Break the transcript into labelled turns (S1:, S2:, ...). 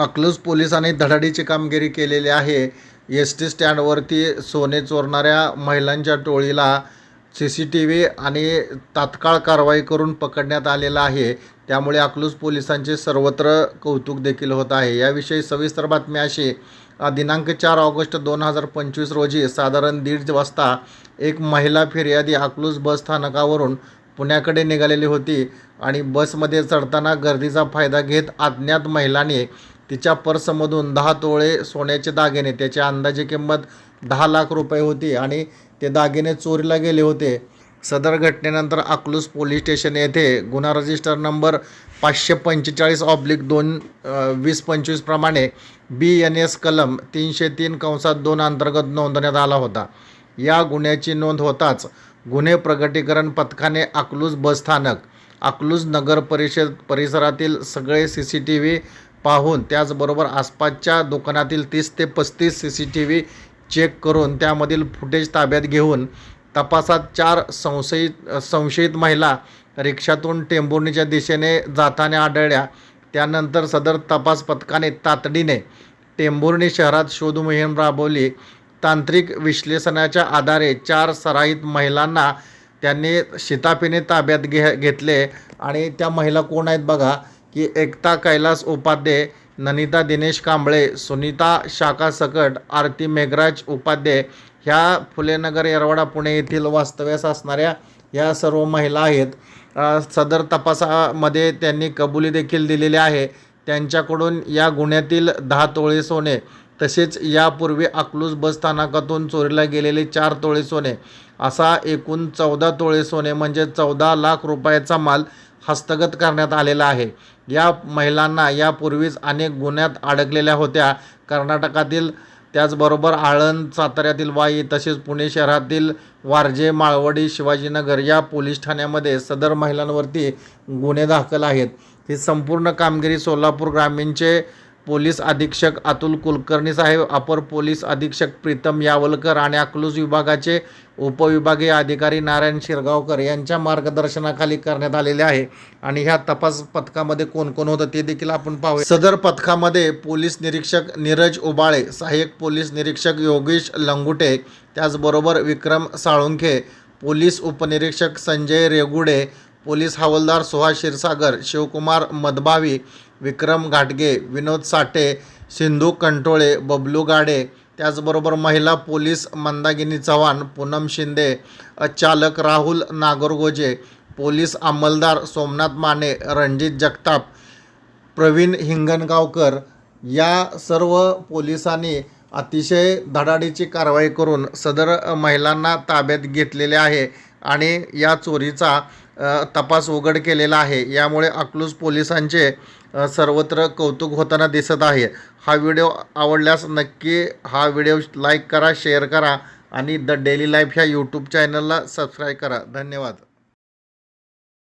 S1: अकलूज पोलिसांनी धडाडीची कामगिरी केलेली आहे. एस टी स्टँडवरती सोने चोरणाऱ्या महिलांच्या टोळीला सी सी टी व्ही आणि तात्काळ कारवाई करून पकडण्यात आलेलं आहे. त्यामुळे अकलूज पोलिसांचे सर्वत्र कौतुक देखील होत आहे. याविषयी सविस्तर बातमी अशी. दिनांक चार ऑगस्ट दोन हजार पंचवीस रोजी साधारण दीड वाजता एक महिला फिर्यादी अकलूज बस स्थानकावरून पुण्याकडे निघालेली होती आणि बसमध्ये चढताना गर्दीचा फायदा घेत अज्ञात महिलाने तिच्या पर्समधून दहा तोळे सोन्याचे दागिने त्याची अंदाजे किंमत दहा लाख रुपये होती आणि ते दागिने चोरीला गेले होते. सदर घटनेनंतर अकलूज पोलीस स्टेशन येथे गुन्हा रजिस्टर नंबर पाचशे पंचेचाळीस ऑब्लिक दोन वीस पंचवीसप्रमाणे बी एन एस कलम तीनशे तीन कंसात दोन अंतर्गत नोंदवण्यात आला होता. या गुन्ह्याची नोंद होताच गुन्हे प्रगटीकरण पथकाने अकलूज बसस्थानक अकलूज नगर परिषद परिसरातील सगळे सी सी टी व्ही पाहून त्याचबरोबर आसपासच्या दुकानातील तीस ते पस्तीस C C T V check करून त्यामधील फुटेज ताब्यात घेऊन तपासात चार संशयित संशयित महिला रिक्षातून टेंभुर्णीच्या दिशेने जाताना आढळल्या. त्यानंतर सदर तपास पथकाने तातडीने टेंभुर्णी शहरात शोध मोहीम राबवली. तांत्रिक विश्लेषणाच्या आधारे चार सराईत महिलांना त्यांनी शिताफीने ताब्यात घे घेतले आणि त्या महिला कोण आहेत बघा. की एकता कैलास उपाध्ये ननिता दिनेश कांबळे सुनीता शाखा सकट आरती मेघराज उपाध्ये ह्या फुलेनगर येरवाडा पुणे येथील वास्तव्यास असणाऱ्या या सर्व महिला आहेत. सदर तपासामध्ये त्यांनी कबुली देखील दिलेली आहे. त्यांच्याकडून या गुन्ह्यातील दहा तोळे सोने तसेच यापूर्वी अकलूज बस स्थानकातून चोरीला गेलेले चार तोळे सोने असा एकूण चौदा तोळे सोने म्हणजे चौदा लाख रुपयाचा माल हस्तगत करण्यात आलेला आहे. या महिलांना यापूर्वीच अनेक गुन्ह्यात अडकलेल्या होत्या. कर्नाटकातील त्याचबरोबर आळंद साताऱ्यातील वाई तसेच पुणे शहरातील वारजे माळवडी शिवाजीनगर या पोलीस ठाण्यामध्ये सदर महिलांवरती गुन्हे दाखल आहेत. ही संपूर्ण कामगिरी सोलापूर ग्रामीणचे पोलीस अधीक्षक अतुल कुलकर्णी साहेब अपर पोलीस अधीक्षक प्रीतम यावलकर आणि अकलूज विभागाचे उपविभागीय अधिकारी नारायण शिरगावकर यांच्या मार्गदर्शनाखाली करण्यात आलेले आहे. आणि ह्या तपास पथकामध्ये कोण कोण होतं ते देखील आपण पाहूया. सदर पथकामध्ये पोलीस निरीक्षक नीरज उबाळे सहाय्यक पोलीस निरीक्षक योगेश लंगुटे त्याचबरोबर विक्रम साळुंखे पोलीस उपनिरीक्षक संजय रेगुडे पोलीस हवालदार सुहास क्षीरसागर शिवकुमार मदभावी विक्रम घाटगे विनोद साठे सिंधू कंटोळे बबलू गाडे त्याचबरोबर महिला पोलीस मंदागिनी चव्हाण पूनम शिंदे चालक राहुल नागरगोजे पोलीस अंमलदार सोमनाथ माने रणजित जगताप प्रवीण हिंगणगावकर या सर्व पोलिसांनी अतिशय धडाडीची कारवाई करून सदर महिलांना ताब्यात घेतलेले आहे आणि या चोरीचा तपास उघड केलेला आहे. यामुळे अकलूज पोलिसांचे सर्वत्र कौतुक होताना दिसत आहे. हा व्हिडिओ आवडल्यास नक्की हा व्हिडिओ लाईक करा शेअर करा आणि द डेली लाईफ ह्या यूट्यूब चॅनलला सबस्क्राईब करा. धन्यवाद.